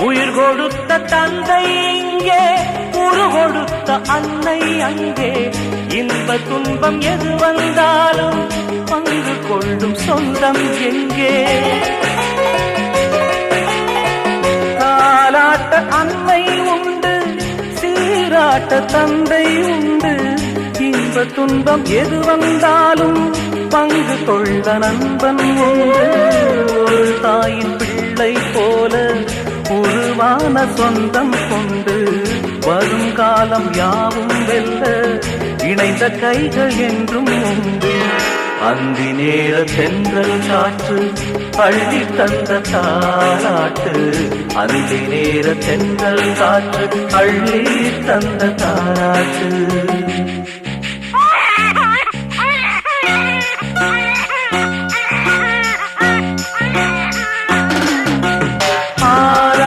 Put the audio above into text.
உயிர் கொடுத்த தந்தை இங்கே உரு கொடுத்த அன்னை அங்கே. இன்ப துன்பம் எது வந்தாலும் பங்கு கொள்ளும் சொந்தம் எங்கே? காலாட்ட அன்னை உண்டு சீராட்ட தந்தை உண்டு. இன்ப துன்பம் எது வந்தாலும் பங்கு கொள்ள நண்பன் உண்டு. ஒரு தாயின் பிள்ளை போல உருவான சொந்தம் கொண்டு வரும் காலம் யாவும் வெல்ல இணைந்த கைகள் என்றும் உண்டு. அந்தி நேர தென்றல் காற்று பள்ளி தந்த தாராட்டு அந்தி நேர தென்றல் காற்று அள்ளி தந்த தாராட்டு